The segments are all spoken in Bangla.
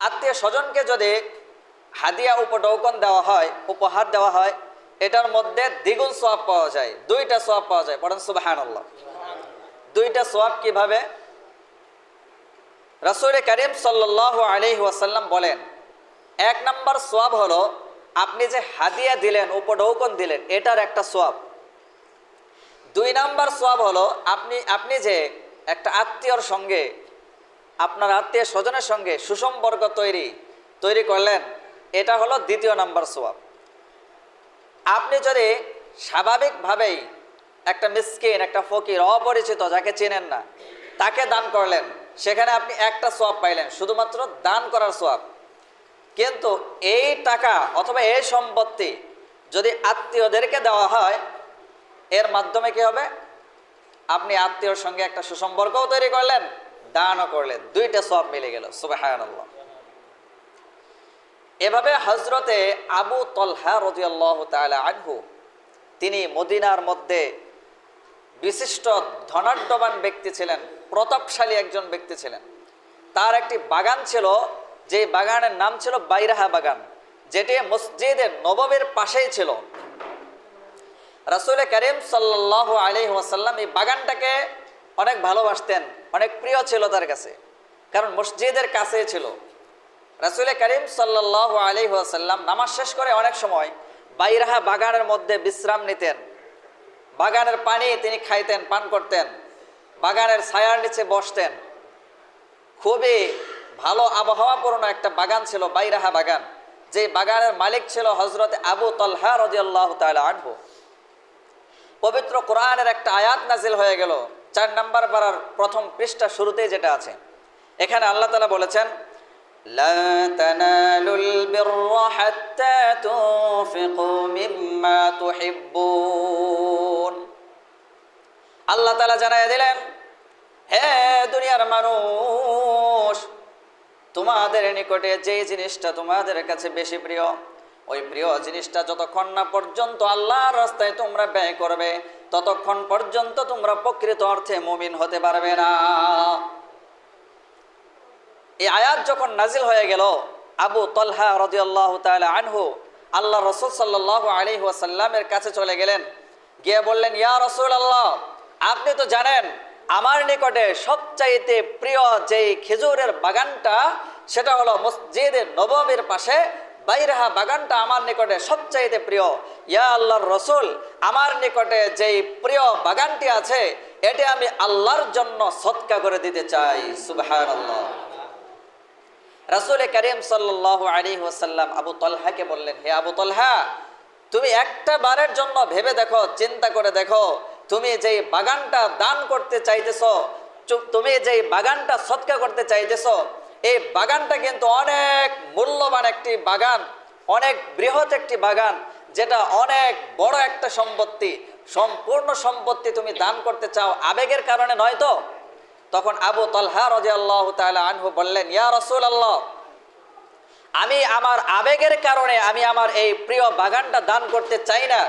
আত্মীয় স্বজনকে যদি হাদিয়া উপঢৌকন দেওয়া হয়, উপহার দেওয়া হয়, এটার মধ্যে দ্বিগুণ সোয়াব পাওয়া যায়। দুইটা সোয়াব পাওয়া যায়, পড়েন সুবাহান আল্লাহ দুইটা সোয়াব কীভাবে? রসুল করিম সাল্লাহ আলহি ওয়াসাল্লাম বলেন, এক নম্বর সোয়াব হলো, আপনি যে হাদিয়া দিলেন, উপঢৌকন দিলেন, এটার একটা সোয়াব দুই নাম্বার সোয়াব হলো, আপনি আপনি যে একটা আত্মীয়র সঙ্গে আপনার আত্মীয় স্বজনের সঙ্গে সুসম্পর্ক তৈরি তৈরি করলেন। এটা হলো দ্বিতীয় নাম্বার সোয়াব। আপনি যদি স্বাভাবিকভাবেই একটা মিসকিন, একটা ফকির, অপরিচিত, যাকে চেনেন না, তাকে দান করলেন, সেখানে আপনি একটা সোয়াব পাইলেন, শুধুমাত্র দান করার সোয়াব। কিন্তু এই টাকা অথবা এই সম্পত্তি যদি আত্মীয়দেরকে দেওয়া হয়, এর মাধ্যমে কি হবে? আপনি আত্মীয়র সঙ্গে একটা সুসম্পর্কও তৈরি করলেন দানও করলেন, দুইটা সব মিলে গেল সুবাহান্লাহ এভাবে হজরতে আবু তলহা রদিয়াল্লাহ তালা আনহু, তিনি মদিনার মধ্যে বিশিষ্ট ধনাঢ্যবান ব্যক্তি ছিলেন, প্রতাপশালী একজন ব্যক্তি ছিলেন। তার একটি বাগান ছিল, যে বাগানের নাম ছিল বাইরাহা বাগান, যেটি মসজিদের নবমের পাশেই ছিল। রাসুল করিম সাল্লাহ আলহি ওয়াসাল্লাম এই বাগানটাকে অনেক ভালোবাসতেন, অনেক প্রিয় ছিল তার কাছে। কারণ মসজিদের কাছেই ছিল। রাসুল করিম সাল্লাহ আলহি ওয়াসাল্লাম নামাজ শেষ করে অনেক সময় বাইরাহা বাগানের মধ্যে বিশ্রাম নিতেন। বাগানের পানি তিনি খাইতেন, পান করতেন। বাগানের ছায়ার নিচে বসতেন। খুবই ভালো আবহাওয়াপূর্ণ একটা বাগান ছিল, বাইরাহা বাগান। যে বাগানের মালিক ছিল হজরত আবু তলহা রাজিয়াল্লাহ তাআলা আনহু। পবিত্র কোরআনের একটা আয়াত নাজিল হয়ে গেল। চার নাম্বার পাড়ার প্রথম পৃষ্ঠা শুরুতেই যেটা আছে, এখানে আল্লাহ তালা বলেছেন আল্লাহ তালা জানাই দিলেন, হে দুনিয়ার মানুষ, তোমাদের নিকটে যেই জিনিসটা তোমাদের কাছে বেশি প্রিয়, ওই প্রিয় জিনিসটা যতক্ষণ না পর্যন্ত আল্লাহর রাস্তায় তোমরা ব্যয় করবে ততক্ষণ পর্যন্ত তোমরা প্রকৃত অর্থে মুমিন হতে পারবে না। এই আয়াত যখন নাজিল হয়ে গেল, আবু তলহা রদিয়াল্লাহ তাআলা আনহু আল্লাহ রসুল সাল্লাহ আলী ওয়াসাল্লামের কাছে চলে গেলেন। গিয়ে বললেন, ইয়া রসুল আল্লাহ আপনি তো জানেন, আমার নিকটে সবচাইতে প্রিয় যেই খেজুরের বাগানটা, সেটা হলো মসজিদের নবমের পাশে বাইরাহা বাগানটা আমার নিকটে সবচাইতে প্রিয়। ইয়া আল্লাহর রসুল আমার নিকটে যেই প্রিয় বাগানটি আছে, এটি আমি আল্লাহর জন্য সৎকা করে দিতে চাই। সুবাহান আল্লাহ রাসুল করিম সাল্লাহ আলী ওসাল্লাম আবু তলহাকে বললেন, হে আবু তলহা, তুমি একটা বারের জন্য ভেবে দেখো, চিন্তা করে দেখো, তুমি যেই বাগানটা দান করতে চাইতেছ তুমি যেই বাগানটা সৎকা করতে চাইতেছ, এই বাগানটা কিন্তু অনেক মূল্যবান একটি বাগান, অনেক বৃহৎ একটি বাগান যেটা অনেক বড় একটা সম্পত্তি, সম্পূর্ণ সম্পত্তি তুমি দান করতে চাও আবেগের কারণে নয় তো? তখন আবু তলহা রাজি আল্লাহ আনহু বললেন, ইয়া রসুল আল্লাহ আমি আমার আবেগের কারণে আমি আমার এই প্রিয় বাগানটা দান করতে চাই না।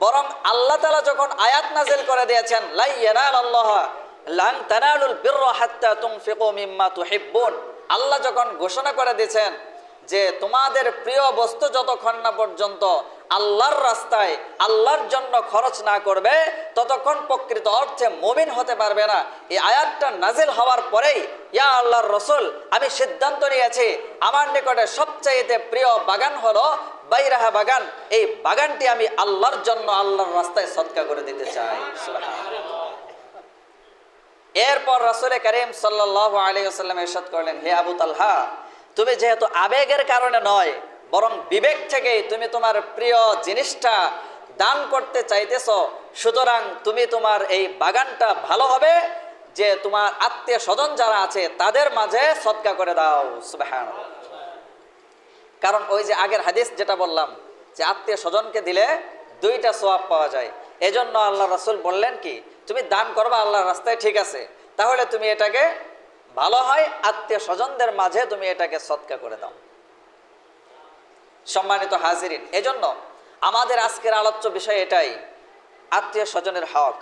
বরং আল্লাহ তালা যখন আয়াত নাজিল করে দিয়েছেন আল্লাহ যখন ঘোষণা করে দিয়েছেন যে তোমাদের প্রিয় বস্তু যতক্ষণ না পর্যন্ত আল্লাহর রাস্তায় আল্লাহর জন্য খরচ না করবে, ততক্ষণ প্রকৃত অর্থে মমিন হতে পারবে না। এই আয়াতটা নাজিল হওয়ার পরেই, ইয়া আল্লাহর রসুল, আমি সিদ্ধান্ত নিয়েছি, আমার নিকটে সবচাইতে প্রিয় বাগান হলো বাইরাহা বাগান। এই বাগানটি আমি আল্লাহর জন্য আল্লাহর রাস্তায় সৎকা করে দিতে চাই। এরপর রসুল করিম সাল্লাহ আলী আসাল্লাম এরশাদ করলেন, হে আবু তালহা, তুমি যেহেতু আবেগের কারণে নয় বরং বিবেক থেকেই তুমি তোমার প্রিয় জিনিসটা দান করতে চাইতেছ, সুতরাং তুমি তোমার এই বাগানটা ভালো হবে যে তোমার আত্মীয় স্বজন যারা আছে তাদের মাঝে সৎকা করে দাও সুবাহান কারণ ওই যে আগের হাদিস যেটা বললাম যে আত্মীয় স্বজনকে দিলে দুইটা সোয়াব পাওয়া যায়। এজন্য আল্লাহ রাসুল বললেন কি, তুমি দান করবা আল্লাহর রাস্তায়, ঠিক আছে। তাহলে তুমি এটাকে ভালো হয়, আত্মীয় স্বজনদের মাঝে তুমি এটাকে সৎকা করে দাও। সম্মানিত হাজিরিন, এজন্য আমাদের আজকের আলোচ্য বিষয় এটাই, আত্মীয় স্বজনের হক।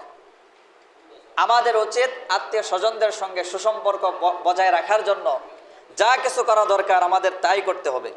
আমাদের উচিত আত্মীয় স্বজনদের সঙ্গে সুসম্পর্ক বজায় রাখার জন্য যা কিছু করা দরকার আমাদের তাই করতে হবে।